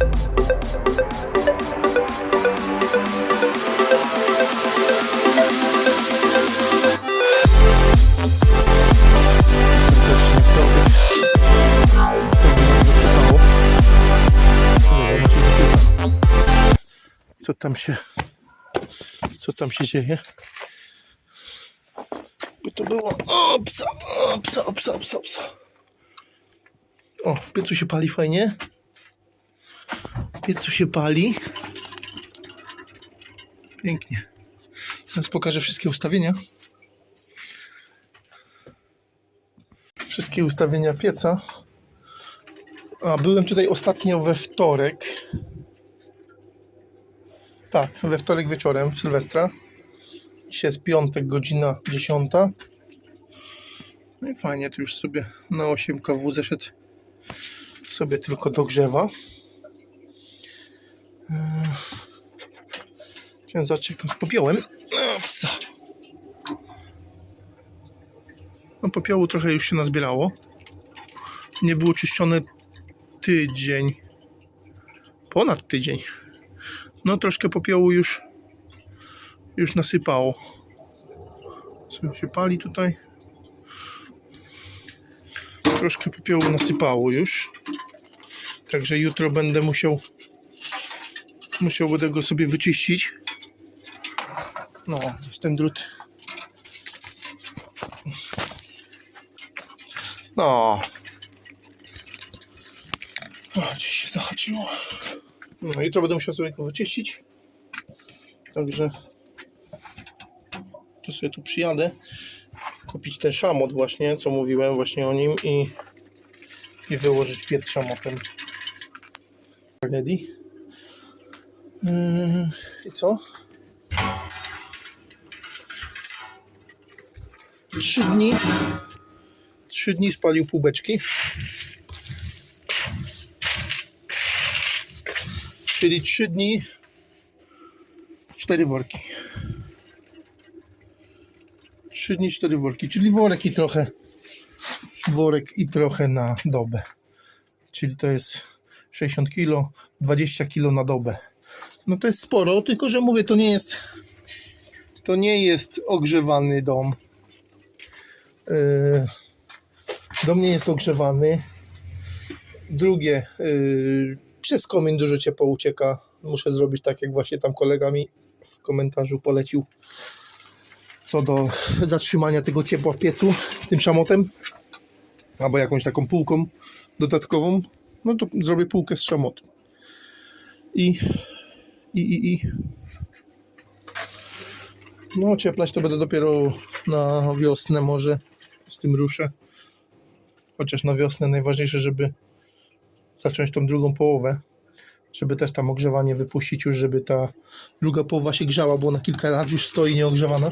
Co tam się co tam się dzieje? By to było opsa, opsa, opsa, opsa, opsa. O, w piecu się pali fajnie. W piecu się pali. Pięknie. Teraz pokażę wszystkie ustawienia. Wszystkie ustawienia pieca. A, byłem tutaj ostatnio we wtorek. Tak, we wtorek wieczorem, w Sylwestra. Dzisiaj jest piątek, godzina 10. No i fajnie, tu już sobie na 8 kW zeszedł sobie tylko dogrzewa. Chciałem zobaczyć, jak tam z popiołem. Opsa. No popiołu trochę już się nazbierało. Nie było czyszczone tydzień. Ponad tydzień. No troszkę popiołu już już nasypało. Co się pali tutaj? Troszkę popiołu nasypało już. Także jutro będę musiał musiał będę go sobie wyczyścić. No, jest ten drut. No. O, gdzieś się zahaczyło. No, jutro będę musiał sobie go wyczyścić. Także to sobie tu przyjadę. Kupić ten szamot właśnie, co mówiłem właśnie o nim i, i wyłożyć piec szamotem. Ready. Yy, I co? Trzy dni. Trzy dni spalił półbeczki. Czyli trzy dni, cztery worki. Trzy dni, cztery worki, czyli worek i trochę, worek i trochę na dobę. Czyli to jest 60 kg, 20 kg na dobę. No to jest sporo, tylko że mówię, to nie jest, to nie jest ogrzewany dom. Yy, dom nie jest ogrzewany. Drugie, yy, przez komin dużo ciepła ucieka. Muszę zrobić tak, jak właśnie tam kolega mi w komentarzu polecił. Co do zatrzymania tego ciepła w piecu tym szamotem. Albo jakąś taką półką dodatkową. No to zrobię półkę z szamotu. I, i, i, i. No, cieplać to będę dopiero na wiosnę może z tym ruszę. Chociaż na wiosnę najważniejsze, żeby zacząć tą drugą połowę, żeby też tam ogrzewanie wypuścić już, żeby ta druga połowa się grzała, bo na kilka lat już stoi nieogrzewana.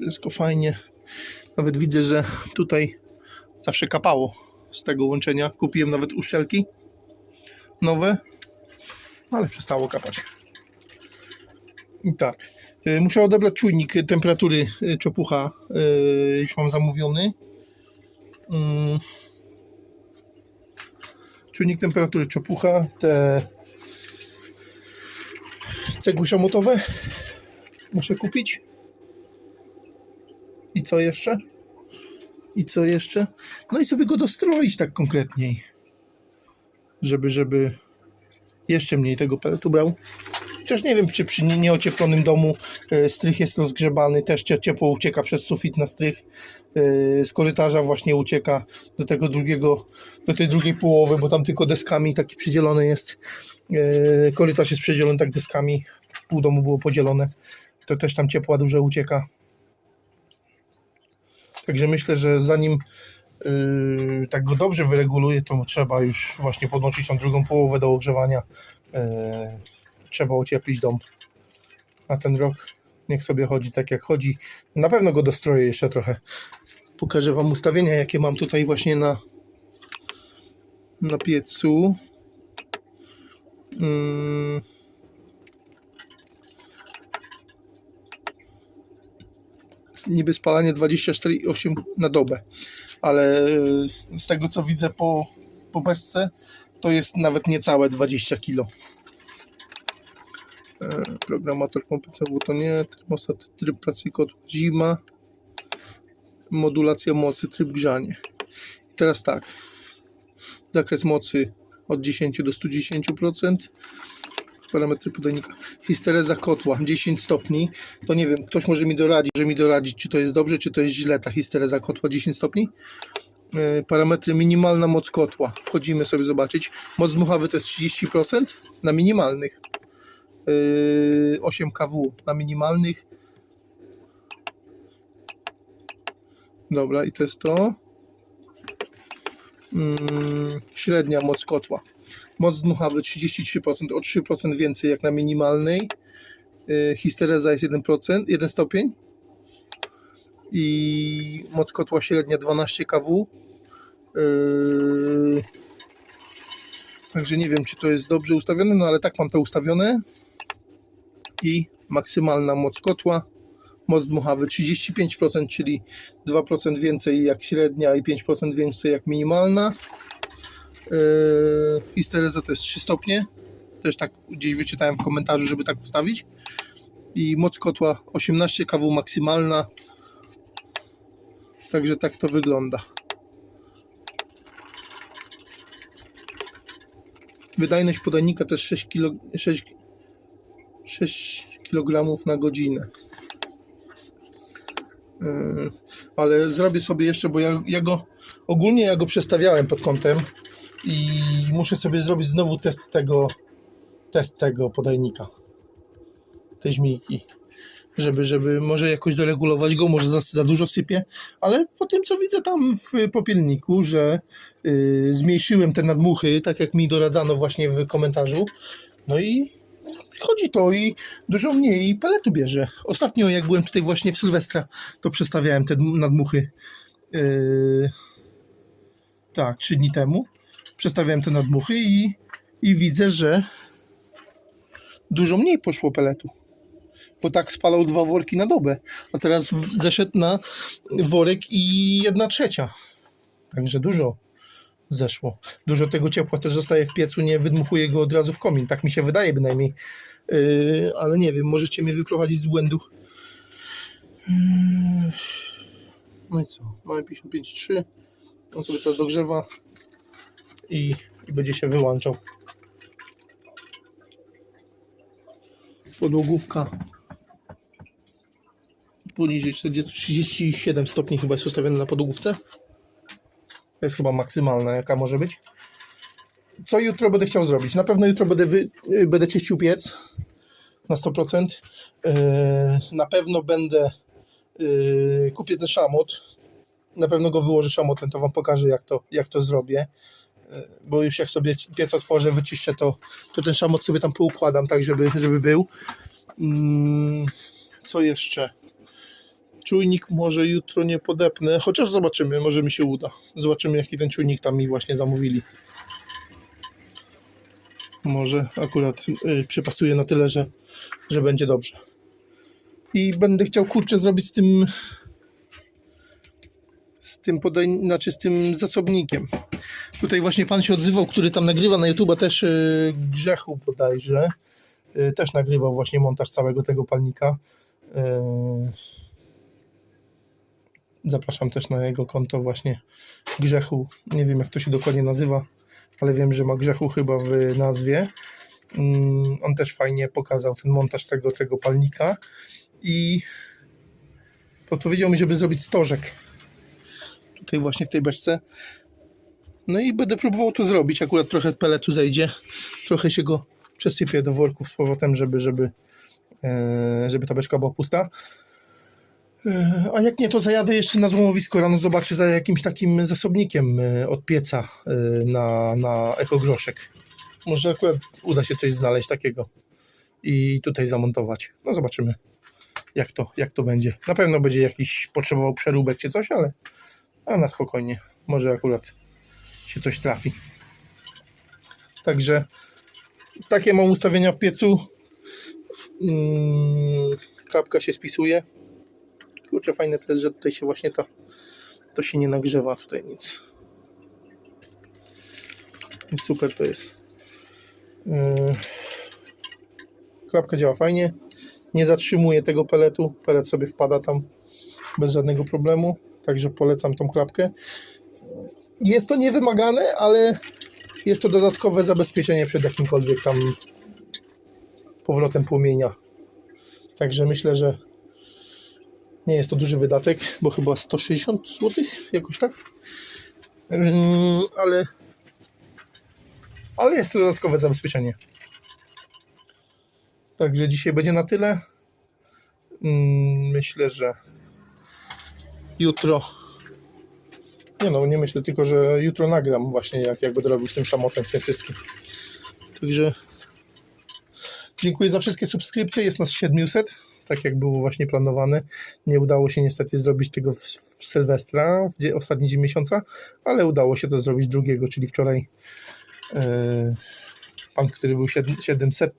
Wszystko fajnie. Nawet widzę, że tutaj zawsze kapało z tego łączenia. Kupiłem nawet uszczelki nowe, no ale przestało kapać. I tak. y, Muszę odebrać czujnik temperatury y, czopucha. y, Już mam zamówiony. Mm. Czujnik temperatury czopucha. Te cegły szamotowe muszę kupić. I co jeszcze? I co jeszcze? No i sobie go dostroić tak konkretniej. Żeby, żeby jeszcze mniej tego peletu brał. Chociaż nie wiem, czy przy nie- nieocieplonym domu e, strych jest rozgrzebany, też cie- ciepło ucieka przez sufit na strych. E, Z korytarza właśnie ucieka do tego drugiego, do tej drugiej połowy, bo tam tylko deskami taki przydzielony jest. E, Korytarz jest przydzielony tak deskami, w pół domu było podzielone. To też tam ciepła dużo ucieka. Także myślę, że zanim yy, tak go dobrze wyreguluje, to trzeba już właśnie podłączyć tą drugą połowę do ogrzewania. Yy, trzeba ocieplić dom na ten rok. Niech sobie chodzi tak jak chodzi. Na pewno go dostroję jeszcze trochę. Pokażę Wam ustawienia, jakie mam tutaj właśnie na, na piecu. Yy. Niby spalanie 24,8 na dobę. ale z tego co widzę po, po beczce, to jest nawet niecałe 20 kg. Programator pompy to nie, termostat, tryb pracy kotła, zima, modulacja mocy, tryb grzanie. I teraz tak, zakres mocy od 10 do 110%, parametry podajnika, histereza kotła 10 stopni, to nie wiem, ktoś może mi doradzić, może mi doradzić, czy to jest dobrze, czy to jest źle, ta histereza kotła 10 stopni. E, Parametry minimalna moc kotła, wchodzimy sobie zobaczyć, moc dmuchawy to jest 30% na minimalnych, Yy, 8 kW na minimalnych. Dobra, i to jest to. Mm, średnia moc kotła. Moc dmuchawy 33%, o 3% więcej jak na minimalnej. Yy, histereza jest 1%, 1 stopień. I moc kotła średnia 12 kW. Yy, Także nie wiem, czy to jest dobrze ustawione, no ale tak mam to ustawione i maksymalna moc kotła. Moc dmuchawy 35%, czyli 2% więcej jak średnia i 5% więcej jak minimalna. Yy, Histereza to jest 3 stopnie. Też tak gdzieś wyczytałem w komentarzu, żeby tak ustawić. I moc kotła 18 kW maksymalna. Także tak to wygląda. Wydajność podajnika to jest 6 kg, 6 6 kg na godzinę. Yy, Ale zrobię sobie jeszcze, bo ja, ja go ogólnie ja go przestawiałem pod kątem i muszę sobie zrobić znowu test tego test tego podajnika. Tej żmijki żeby, żeby może jakoś doregulować go, może za, za dużo sypie, ale po tym co widzę tam w popielniku, że yy, zmniejszyłem te nadmuchy, tak jak mi doradzano właśnie w komentarzu, no i chodzi to i dużo mniej peletu bierze. Ostatnio jak byłem tutaj właśnie w Sylwestra, to przestawiałem te nadmuchy yy, tak, trzy dni temu. Przestawiałem te nadmuchy i, i widzę, że dużo mniej poszło peletu. Bo tak spalał dwa worki na dobę, a teraz zeszedł na worek i jedna trzecia. Także dużo zeszło. Dużo tego ciepła też zostaje w piecu, nie wydmuchuje go od razu w komin. Tak mi się wydaje bynajmniej. Yy, ale nie wiem, możecie mnie wyprowadzić z błędu. Yy. No i co? Mamy 55,3. On sobie teraz dogrzewa i, i będzie się wyłączał. Podłogówka poniżej 40, 37 stopni chyba jest ustawiona na podłogówce. To jest chyba maksymalna, jaka może być. Co jutro będę chciał zrobić? Na pewno jutro będę, wy, y, będę czyścił piec na 100%. Yy, na pewno będę yy, kupię ten szamot. Na pewno go wyłożę szamotem, to wam pokażę jak to, jak to zrobię. Bo już jak sobie piec otworzę, wyczyszczę to, to ten szamot sobie tam poukładam tak, żeby, żeby był. Mm, co jeszcze? Czujnik może jutro nie podepnę, chociaż zobaczymy, może mi się uda. Zobaczymy, jaki ten czujnik tam mi właśnie zamówili. Może akurat y, przypasuje na tyle, że, że będzie dobrze. I będę chciał kurczę zrobić z tym z tym podaj, znaczy z tym zasobnikiem. Tutaj właśnie pan się odzywał, który tam nagrywa na YouTube też y, grzechu bodajże. Y, też nagrywał właśnie montaż całego tego palnika. Y, Zapraszam też na jego konto właśnie Grzechu. Nie wiem jak to się dokładnie nazywa, ale wiem, że ma Grzechu chyba w nazwie. Mm, On też fajnie pokazał ten montaż tego, tego palnika i podpowiedział mi, żeby zrobić stożek tutaj właśnie w tej beczce. No i będę próbował to zrobić. Akurat trochę peletu zejdzie, trochę się go przesypię do worków z powrotem, żeby, żeby, e, żeby ta beczka była pusta. E, A jak nie, to zajadę jeszcze na złomowisko rano, zobaczę za jakimś takim zasobnikiem e, od pieca e, na, na ekogroszek. Może akurat uda się coś znaleźć takiego i tutaj zamontować. No zobaczymy, jak to, jak to będzie. Na pewno będzie jakiś potrzebował przeróbek czy coś, ale a na spokojnie. Może akurat się coś trafi. Także takie mam ustawienia w piecu. Mm, klapka się spisuje. Kurczę, fajne też, że tutaj się właśnie ta to się nie nagrzewa tutaj nic. I super to jest. Yy, Klapka działa fajnie. Nie zatrzymuje tego peletu. Pelet sobie wpada tam bez żadnego problemu. Także polecam tą klapkę. Jest to niewymagane, ale jest to dodatkowe zabezpieczenie przed jakimkolwiek tam powrotem płomienia. Także myślę, że nie jest to duży wydatek, bo chyba 160 zł, jakoś tak. Ym, ale, ale jest to dodatkowe zabezpieczenie. Także dzisiaj będzie na tyle. Ym, Myślę, że jutro. Nie no, nie myślę, tylko że jutro nagram właśnie, jak, jak będę robił z tym szamotem, z tym wszystkim. Także dziękuję za wszystkie subskrypcje. Jest nas 700, tak jak było właśnie planowane. Nie udało się niestety zrobić tego w, w Sylwestra, w ostatni dzień miesiąca, ale udało się to zrobić drugiego, czyli wczoraj. E, pan, który był siedm- 700,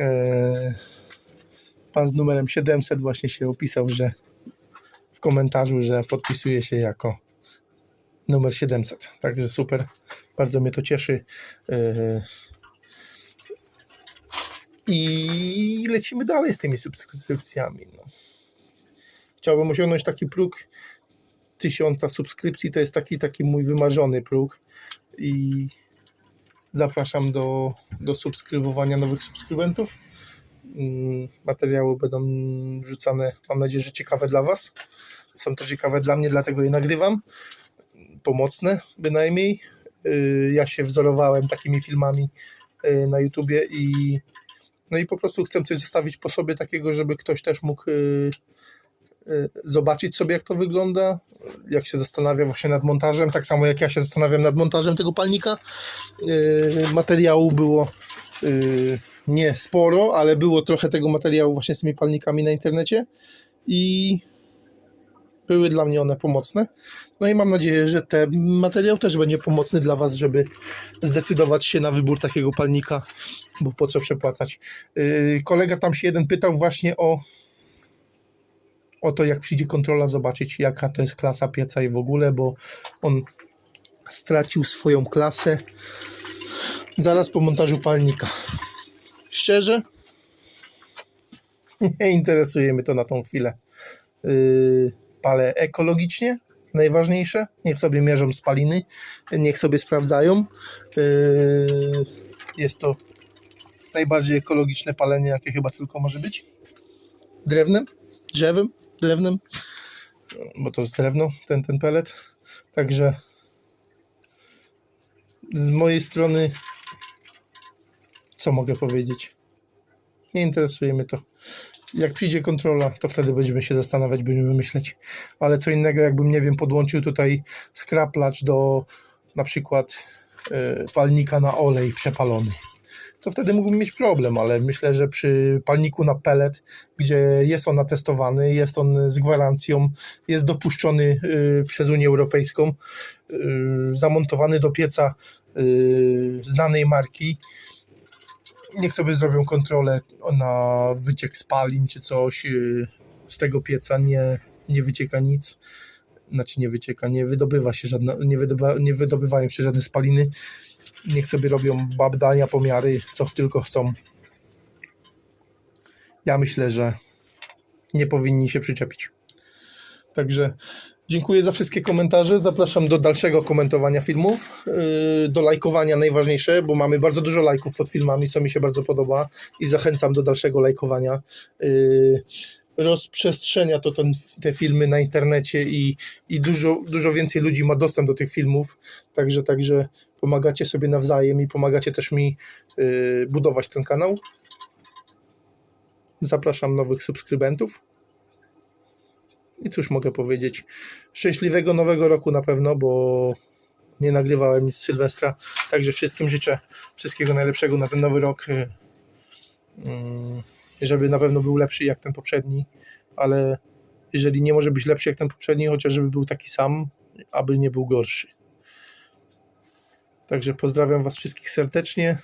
e, pan z numerem 700 właśnie się opisał, że w komentarzu, że podpisuje się jako numer 700. Także super, bardzo mnie to cieszy. E, I lecimy dalej z tymi subskrypcjami. No. Chciałbym osiągnąć taki próg tysiąca subskrypcji. To jest taki, taki mój wymarzony próg. I zapraszam do, do subskrybowania nowych subskrybentów. Mm, Materiały będą wrzucane, mam nadzieję, że ciekawe dla Was. Są to ciekawe dla mnie, dlatego je nagrywam. Pomocne bynajmniej. Y, Ja się wzorowałem takimi filmami y, na YouTubie i no i po prostu chcę coś zostawić po sobie takiego, żeby ktoś też mógł y, y, zobaczyć sobie, jak to wygląda, jak się zastanawia właśnie nad montażem, tak samo jak ja się zastanawiam nad montażem tego palnika. Y, Materiału było nie sporo, ale było trochę tego materiału właśnie z tymi palnikami na internecie i były dla mnie one pomocne. No i mam nadzieję, że ten materiał też będzie pomocny dla Was, żeby zdecydować się na wybór takiego palnika, bo po co przepłacać. Yy, kolega tam się jeden pytał właśnie o, o to, jak przyjdzie kontrola, zobaczyć jaka to jest klasa pieca i w ogóle, bo on stracił swoją klasę zaraz po montażu palnika. Szczerze, nie interesuje mnie to na tą chwilę. Yy, palę ekologicznie, najważniejsze. Niech sobie mierzą spaliny, niech sobie sprawdzają. Yy, jest to najbardziej ekologiczne palenie, jakie chyba tylko może być. Drewnem, drzewem, drewnem, bo to jest drewno, ten, ten pelet. Także z mojej strony, co mogę powiedzieć? Nie interesuje mnie to. Jak przyjdzie kontrola, to wtedy będziemy się zastanawiać, będziemy myśleć. Ale co innego, jakbym, nie wiem, podłączył tutaj skraplacz do na przykład y, palnika na olej przepalony. To wtedy mógłbym mieć problem, ale myślę, że przy palniku na pellet, gdzie jest on atestowany, jest on z gwarancją, jest dopuszczony y, przez Unię Europejską, y, zamontowany do pieca y, znanej marki, niech sobie zrobią kontrolę na wyciek spalin czy coś yy, z tego pieca, nie, nie wycieka nic, znaczy nie wycieka, nie wydobywa się żadna, nie, wydobywa, nie wydobywają się żadne spaliny, niech sobie robią badania, pomiary, co tylko chcą. Ja myślę, że nie powinni się przyczepić. Także dziękuję za wszystkie komentarze. Zapraszam do dalszego komentowania filmów, yy, do lajkowania najważniejsze, bo mamy bardzo dużo lajków pod filmami, co mi się bardzo podoba i zachęcam do dalszego lajkowania. Yy, rozprzestrzenia to ten, te filmy na internecie i, i dużo, dużo więcej ludzi ma dostęp do tych filmów, także, także pomagacie sobie nawzajem i pomagacie też mi yy, budować ten kanał. Zapraszam nowych subskrybentów. I cóż mogę powiedzieć? Szczęśliwego nowego roku na pewno, bo nie nagrywałem nic z Sylwestra. Także wszystkim życzę wszystkiego najlepszego na ten nowy rok. mm, Żeby na pewno był lepszy jak ten poprzedni, ale jeżeli nie może być lepszy jak ten poprzedni, chociaż żeby był taki sam, aby nie był gorszy. Także pozdrawiam Was wszystkich serdecznie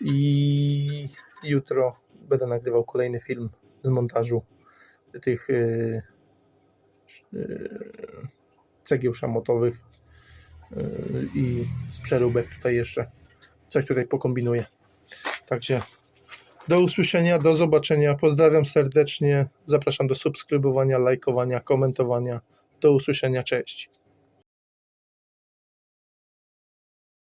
i jutro będę nagrywał kolejny film z montażu tych yy, cegieł szamotowych yy, i z przeróbek tutaj jeszcze coś tutaj pokombinuję. Także do usłyszenia, do zobaczenia. Pozdrawiam serdecznie. Zapraszam do subskrybowania, lajkowania, komentowania. Do usłyszenia. Cześć.